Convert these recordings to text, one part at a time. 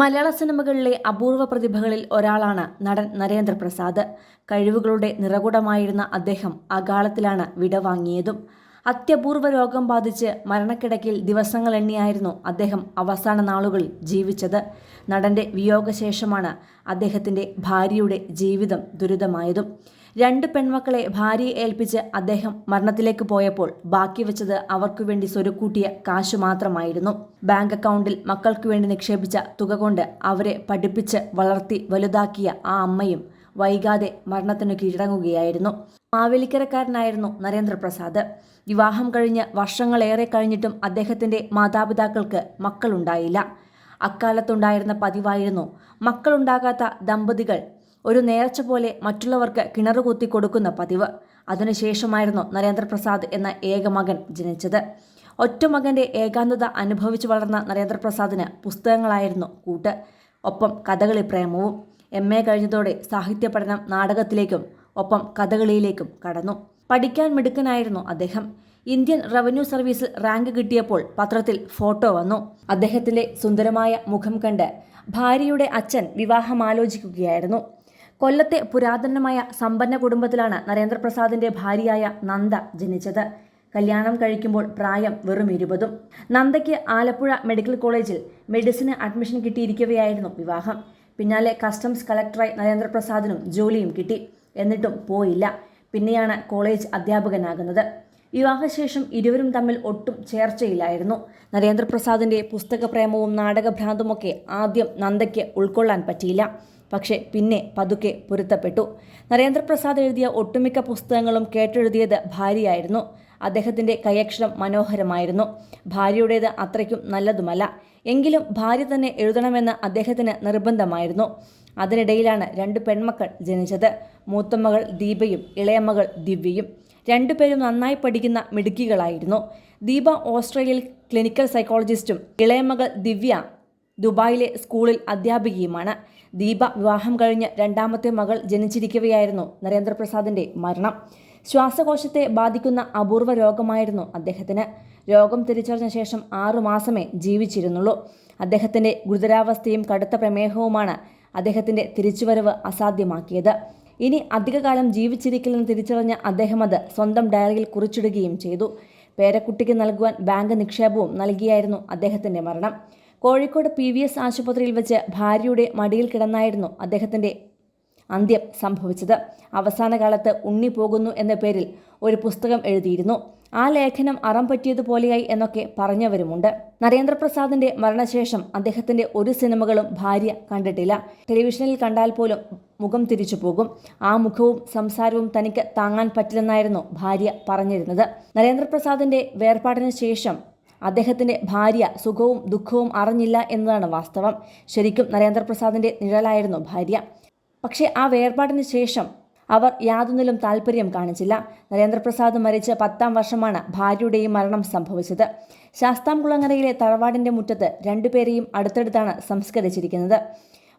മലയാള സിനിമകളിലെ അപൂർവ പ്രതിഭകളിൽ ഒരാളാണ് നടൻ നരേന്ദ്രപ്രസാദ്. കഴിവുകളുടെ നിറകുടമായിരുന്ന അദ്ദേഹം അകാലത്തിലാണ് വിടവാങ്ങിയതും അത്യപൂർവ രോഗം ബാധിച്ച് മരണക്കിടക്കിൽ ദിവസങ്ങൾ എണ്ണിയായിരുന്നു അദ്ദേഹം അവസാന നാളുകളിൽ ജീവിച്ചത്. നടന്റെ വിയോഗശേഷമാണ് അദ്ദേഹത്തിന്റെ ഭാര്യയുടെ ജീവിതം ദുരിതമായതും. രണ്ട് പെൺമക്കളെ ഭാര്യയെ ഏൽപ്പിച്ച് അദ്ദേഹം മരണത്തിലേക്ക് പോയപ്പോൾ ബാക്കി വെച്ചത് അവർക്കു വേണ്ടി സ്വരുക്കൂട്ടിയ കാശ് മാത്രമായിരുന്നു. ബാങ്ക് അക്കൗണ്ടിൽ മക്കൾക്കു വേണ്ടി നിക്ഷേപിച്ച തുക കൊണ്ട് അവരെ പഠിപ്പിച്ച് വളർത്തി വലുതാക്കിയ ആ അമ്മയും വൈകാതെ മരണത്തിനു കീഴടങ്ങുകയായിരുന്നു. മാവേലിക്കരക്കാരനായിരുന്നു നരേന്ദ്രപ്രസാദ്. വിവാഹം കഴിഞ്ഞ് വർഷങ്ങളേറെ കഴിഞ്ഞിട്ടും അദ്ദേഹത്തിന്റെ മാതാപിതാക്കൾക്ക് മക്കളുണ്ടായില്ല. അക്കാലത്തുണ്ടായിരുന്ന പതിവായിരുന്നു മക്കളുണ്ടാകാത്ത ദമ്പതികൾ ഒരു നേർച്ച പോലെ മറ്റുള്ളവർക്ക് കിണറുകുത്തി കൊടുക്കുന്ന പതിവ്. അതിനുശേഷമായിരുന്നു നരേന്ദ്രപ്രസാദ് എന്ന ഏക മകൻ ജനിച്ചത്. ഒറ്റമകന്റെ ഏകാന്തത അനുഭവിച്ചു വളർന്ന നരേന്ദ്രപ്രസാദിന് പുസ്തകങ്ങളായിരുന്നു കൂട്ട്. ഒപ്പം കഥകളി പ്രേമവും എം എ കഴിഞ്ഞതോടെ സാഹിത്യ പഠനം നാടകത്തിലേക്കും ഒപ്പം കഥകളിയിലേക്കും കടന്നു. പഠിക്കാൻ മിടുക്കനായിരുന്നു അദ്ദേഹം. ഇന്ത്യൻ റവന്യൂ സർവീസിൽ റാങ്ക് കിട്ടിയപ്പോൾ പത്രത്തിൽ ഫോട്ടോ വന്നു. അദ്ദേഹത്തിന്റെ സുന്ദരമായ മുഖം കണ്ട് ഭാര്യയുടെ അച്ഛൻ വിവാഹം ആലോചിക്കുകയായിരുന്നു കൊല്ലത്തെ പുരാതനമായ സമ്പന്ന കുടുംബത്തിലാണ് നരേന്ദ്രപ്രസാദിന്റെ ഭാര്യയായ നന്ദ ജനിച്ചത്. കല്യാണം കഴിക്കുമ്പോൾ പ്രായം വെറും ഇരുപതും. നന്ദയ്ക്ക് ആലപ്പുഴ മെഡിക്കൽ കോളേജിൽ മെഡിസിന് അഡ്മിഷൻ കിട്ടിയിരിക്കവെയായിരുന്നു വിവാഹം. പിന്നാലെ കസ്റ്റംസ് കളക്ടറായി നരേന്ദ്രപ്രസാദിനും ജോലിയും കിട്ടി. എന്നിട്ടും പോയില്ല. പിന്നെയാണ് കോളേജ് അധ്യാപകനാകുന്നത്. വിവാഹശേഷം ഇരുവരും തമ്മിൽ ഒട്ടും ചേർച്ചയില്ലായിരുന്നു. നരേന്ദ്രപ്രസാദിന്റെ പുസ്തകപ്രേമവും നാടകഭ്രാന്തുമൊക്കെ ആദ്യം നന്ദയ്ക്ക് ഉൾക്കൊള്ളാൻ പറ്റിയില്ല. പക്ഷേ പിന്നെ പതുക്കെ പൊരുത്തപ്പെട്ടു. നരേന്ദ്രപ്രസാദ് എഴുതിയ ഒട്ടുമിക്ക പുസ്തകങ്ങളും കേട്ടെഴുതിയത് ഭാര്യയായിരുന്നു. അദ്ദേഹത്തിന്റെ കൈയക്ഷരം മനോഹരമായിരുന്നു. ഭാര്യയുടേത് അത്രയ്ക്കും നല്ലതുമല്ല. എങ്കിലും ഭാര്യ തന്നെ എഴുതണമെന്ന് അദ്ദേഹത്തിന് നിർബന്ധമായിരുന്നു. അതിനിടയിലാണ് രണ്ട് പെൺമക്കൾ ജനിച്ചത്. മൂത്തമകൾ ദീപയും ഇളയമകൾ ദിവ്യയും. രണ്ടുപേരും നന്നായി പഠിക്കുന്ന മിടുക്കികളായിരുന്നു. ദീപ ഓസ്ട്രേലിയയിൽ ക്ലിനിക്കൽ സൈക്കോളജിസ്റ്റും ഇളയമകൾ ദിവ്യ ദുബായിലെ സ്കൂളിൽ അധ്യാപികയുമാണ്. ദീപ വിവാഹം കഴിഞ്ഞ് രണ്ടാമത്തെ മകൾ ജനിച്ചിരിക്കുകയായിരുന്നു നരേന്ദ്രപ്രസാദിന്റെ മരണം. ശ്വാസകോശത്തെ ബാധിക്കുന്ന അപൂർവ രോഗമായിരുന്നു അദ്ദേഹത്തിന്. രോഗം തിരിച്ചറിഞ്ഞ ശേഷം ആറു മാസമേ ജീവിച്ചിരുന്നുള്ളൂ. അദ്ദേഹത്തിന്റെ ഗുരുതരാവസ്ഥയും കടുത്ത പ്രമേഹവുമാണ് അദ്ദേഹത്തിന്റെ തിരിച്ചുവരവ് അസാധ്യമാക്കിയത്. ഇനി അധികകാലം ജീവിച്ചിരിക്കില്ലെന്ന് തിരിച്ചറിഞ്ഞ അദ്ദേഹം അത് സ്വന്തം ഡയറിയിൽ കുറിച്ചിടുകയും ചെയ്തു. പേരക്കുട്ടിക്ക് നൽകുവാൻ ബാങ്ക് നിക്ഷേപവും നൽകിയായിരുന്നു അദ്ദേഹത്തിന്റെ മരണം. കോഴിക്കോട് പി വി എസ് ആശുപത്രിയിൽ വെച്ച് ഭാര്യയുടെ മടിയിൽ കിടന്നായിരുന്നു അദ്ദേഹത്തിന്റെ അന്ത്യം സംഭവിച്ചത്. അവസാന കാലത്ത് ഉണ്ണി പോകുന്നു എന്ന പേരിൽ ഒരു പുസ്തകം എഴുതിയിരുന്നു. ആ ലേഖനം അറം പറ്റിയതുപോലെയായി എന്നൊക്കെ പറഞ്ഞവരുമുണ്ട്. നരേന്ദ്രപ്രസാദിന്റെ മരണശേഷം അദ്ദേഹത്തിന്റെ ഒരു സിനിമകളും ഭാര്യ കണ്ടിട്ടില്ല. ടെലിവിഷനിൽ കണ്ടാൽ പോലും മുഖം തിരിച്ചു പോകും. ആ മുഖവും സംസാരവും തനിക്ക് താങ്ങാൻ പറ്റില്ലെന്നായിരുന്നു ഭാര്യ പറഞ്ഞിരുന്നത്. നരേന്ദ്രപ്രസാദിന്റെ വേർപാടിന് ശേഷം അദ്ദേഹത്തിന്റെ ഭാര്യ സുഖവും ദുഃഖവും അറിഞ്ഞില്ല എന്നതാണ് വാസ്തവം. ശരിക്കും നരേന്ദ്രപ്രസാദിന്റെ നിഴലായിരുന്നു ഭാര്യ. പക്ഷേ ആ വേർപാടിന് ശേഷം അവർ യാതൊന്നിലും താല്പര്യം കാണിച്ചില്ല. നരേന്ദ്രപ്രസാദ് മരിച്ച പത്താം വർഷമാണ് ഭാര്യയുടെയും മരണം സംഭവിച്ചത്. ശാസ്താംകുളങ്ങരയിലെ തറവാടിന്റെ മുറ്റത്ത് രണ്ടുപേരെയും അടുത്തടുത്താണ് സംസ്കരിച്ചിരിക്കുന്നത്.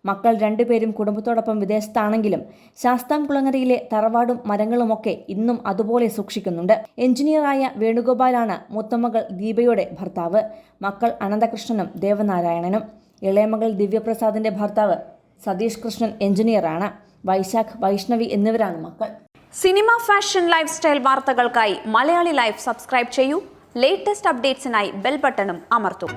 മക്കൾ രണ്ടുപേരും കുടുംബത്തോടൊപ്പം വിദേശത്താണെങ്കിലും ശാസ്താം കുളങ്ങരയിലെ തറവാടും മരങ്ങളുമൊക്കെ ഇന്നും അതുപോലെ സൂക്ഷിക്കുന്നുണ്ട്. എഞ്ചിനീയറായ വേണുഗോപാലാണ് മൂത്തമകൾ ദീപയുടെ ഭർത്താവ്. മക്കൾ അനന്തകൃഷ്ണനും ദേവനാരായണനും. ഇളയമകൾ ദിവ്യപ്രസാദിന്റെ ഭർത്താവ് സതീഷ് കൃഷ്ണൻ എഞ്ചിനീയറാണ്. വൈശാഖ് വൈഷ്ണവി എന്നിവരാണ് മക്കൾ. സിനിമ ഫാഷൻ ലൈഫ് സ്റ്റൈൽ വാർത്തകൾക്കായി മലയാളി ലൈഫ് സബ്സ്ക്രൈബ് ചെയ്യൂ. ലേറ്റസ്റ്റ് അപ്ഡേറ്റ്സിനായി ബെൽ ബട്ടണും അമർത്തും.